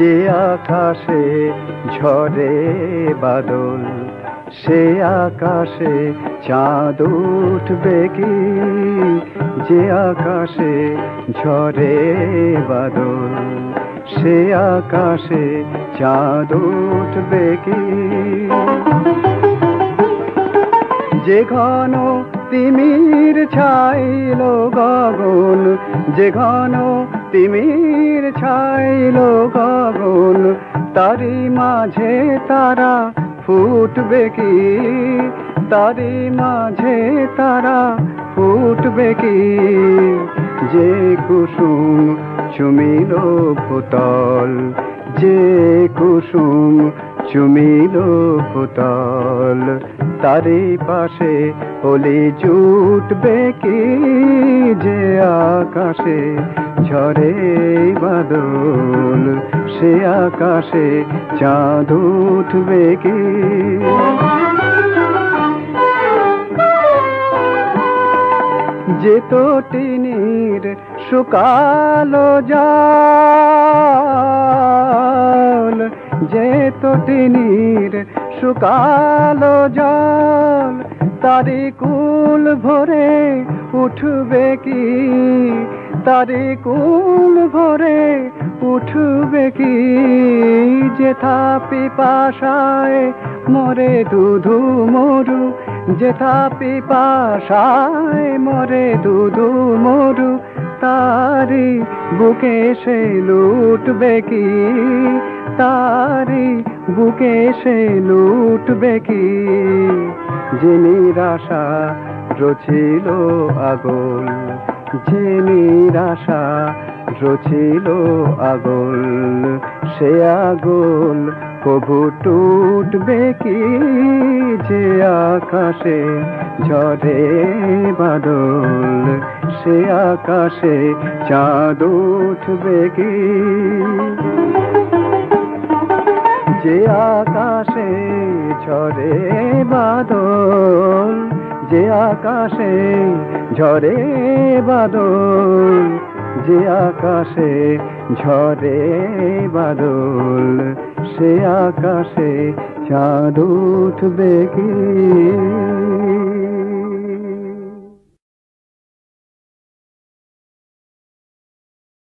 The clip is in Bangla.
যে আকাশে ঝরে বাদল, সে আকাশে চাঁদ উঠবে কি? যে আকাশে ঝরে বাদল, সে আকাশে চাঁদ উঠবে কি? যে ঘন তিমির ছাইল গগন, যে ঘন তিমির ছাইল গগন তারি মাঝে তারা ফুটবে কি? তারি মাঝে তারা ফুটবে কি? যে কুসুম চুমিল ভূতল যে কুসুম চুমিল ভূতল তারি পাশে হলি জুটবে কি যে আকাশে? ঝরে বাদল সে আকাশে চাঁদ উঠবে কি? যে তো টিনির শুকালো জল যে তো টিনির শুকালো জল তারি কুল ভরে উঠবে কি? তারি কুল ভরে উঠবে কি? যেথা পিপাসায় মরে দুধু মরু যেথা পিপাসায় মরে দুধু মরু তারি বুকে সে লুটবে কি? তারি বুকে সে লুটবে কি? যে নিরাশা রচিল আগল, যে নিরাশা রচিল আগল, সে আগল কবু টুটবে কি? যে আকাশে ঝরে বাদল, সে আকাশে চাঁদ উঠবে কি? যে আকাশে ঝরে বাদল, যে আকাশে ঝরে বাদল, যে আকাশে ঝরে বাদল, সে আকাশে চাঁদ উঠবে কি?